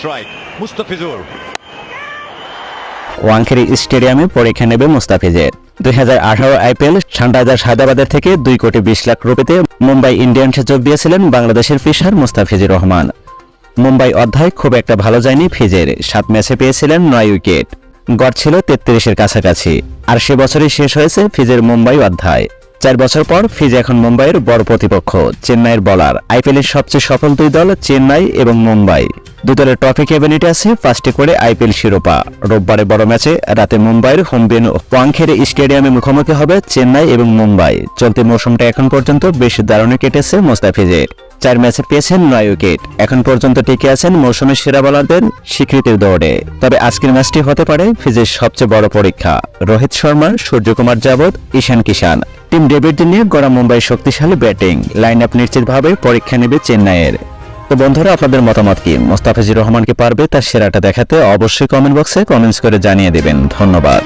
strike. Mustafizur. ওয়াংখেড়ি স্টেডিয়ামে পরীক্ষা নেবে মুস্তাফিজের দুই হাজার আঠারো আইপিএল সানরাইজার্স হায়দ্রাবাদের থেকে দুই কোটি বিশ লাখ রুপিতে মুম্বাই ইন্ডিয়ান্সে যোগ দিয়েছিলেন বাংলাদেশের ফিশার মুস্তাফিজুর রহমান। মুম্বাই অধ্যায় খুব একটা ভালো যায়নি ফিজের। সাত ম্যাচে পেয়েছিলেন নয় উইকেট। গড় ছিল তেত্রিশের কাছাকাছি। আর সে বছরই শেষ হয়েছে ফিজের মুম্বাই অধ্যায়। চার বছর পর ফিজ এখন মুম্বাইয়ের বড় প্রতিপক্ষ, চেন্নাইয়ের বলার আইপিএলের সবচেয়ে সফল দুই দল চেন্নাই এবং মুম্বাই। দুই দলের ট্রফি ক্যাবিনেটে আছে পাঁচটি করে আইপিএল শিরোপা। রোববারে বড় ম্যাচে রাতে মুম্বাইয়ের হোমবিন ওয়াংখেড়ে স্টেডিয়ামে মুখোমুখি হবে চেন্নাই এবং মুম্বাই। চলতি মৌসুমটা এখন পর্যন্ত বেশ দারুণে কেটেছে মোস্তাফিজের। চার ম্যাচে পেয়েছেন নয় উইকেট। এখন পর্যন্ত টিকে আছেন মৌসুমের সেরা বলারদের স্বীকৃতির দৌড়ে। তবে আজকের ম্যাচটি হতে পারে ফিজের সবচেয়ে বড় পরীক্ষা। রোহিত শর্মা সূর্যকুমার যাবত ঈশান কিষান টিম ডেভিড নিয়ে গড়া মুম্বাই শক্তিশালী ব্যাটিং। লাইন আপ নিশ্চিতভাবে পরীক্ষা নেবে চেন্নাইয়ের। তো বন্ধুরা, আপনাদের মতামত কি? মোস্তাফিজুর রহমানকে পারবে তার সেরাটা দেখাতে? অবশ্যই কমেন্ট বক্সে কমেন্টস করে জানিয়ে দেবেন। ধন্যবাদ।